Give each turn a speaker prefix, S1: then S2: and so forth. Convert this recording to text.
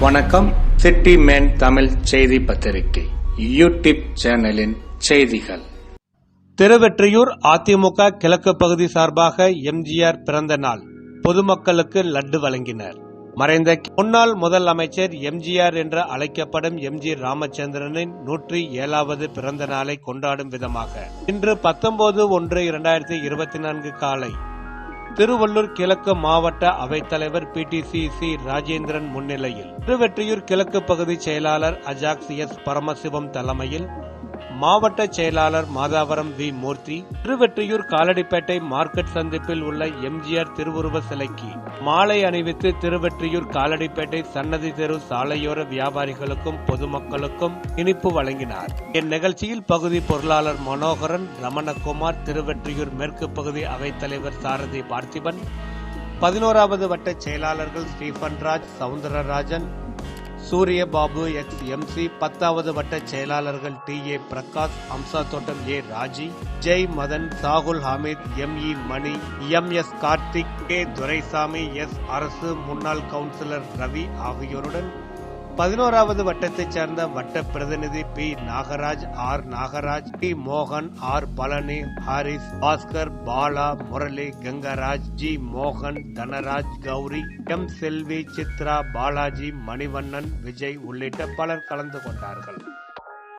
S1: வணக்கம். City man Tamil செய்தி பத்திரிகை. யூடியூப் சேனலின் செய்திகள்.
S2: திருவெற்றியூர் அதிமுக கிழக்கு பகுதி சார்பாக எம்ஜிஆர் பிறந்த நாள். பொதுமக்களுக்கு லட்டு வழங்கினர். மறைந்த முன்னாள் முதல் அமைச்சர் எம்ஜிஆர் என்று அழைக்கப்படும் எம்ஜி ராமச்சந்திரனின் நூற்றி ஏழாவது பிறந்த நாளை கொண்டாடும் விதமாக. இன்று பத்தொன்பது ஒன்று இரண்டாயிரத்தி இருபத்தி நான்கு காலை திருவள்ளூர் கிழக்கு மாவட்ட அவைத்தலைவர் P T C C Rajendran முன்னிலையில். திருவெற்றியூர் கிழக்கு பகுதி செயலாளர் அஜாக்ஸ் எஸ் பரமசிவம் தலைமையில் மாவட்ட செயலாளர் மாதாவரம் வி மூர்த்தி திருவெற்றியூர் காலடிப்பேட்டை மார்க்கெட் சந்திப்பில் உள்ள எம்ஜிஆர் திருவுருவ சிலைக்கு மாலை அணிவித்து திருவெற்றியூர் காலடிப்பேட்டை சன்னதி தெரு சாலையோர வியாபாரிகளுக்கும் பொதுமக்களுக்கும் இனிப்பு வழங்கினார். இந்நிகழ்ச்சியில் பகுதி பொருளாளர் மனோகரன் ரமணகுமார் திருவெற்றியூர் மேற்கு பகுதி அவைத்தலைவர் சாரதி பார்த்திபன் பதினோராவது வட்ட செயலாளர்கள் ஸ்டீபன்ராஜ் சவுந்தரராஜன் சூரியபாபு எக்ஸ் எம்சி பத்தாவது வட்ட செயலாளர்கள் T A Prakash Amsa Thottam A Raji Jai Madhan Sahul Hameed M E Mani M S Karthik K Duraisamy S Arasu முன்னாள் கவுன்சிலர் ரவி ஆகியோருடன் பதினோராவது வட்டத்தைச் சேர்ந்த வட்ட பிரதிநிதி B. Nagaraj R. Nagaraj B மோகன் R. Palani Harris Bhaskar Bala Murali Gangaraj G. மோகன் தனராஜ் கௌரி எம். செல்வி சித்ரா பாலாஜி மணிவண்ணன் விஜய் உள்ளிட்ட பலர் கலந்து கொண்டார்கள்.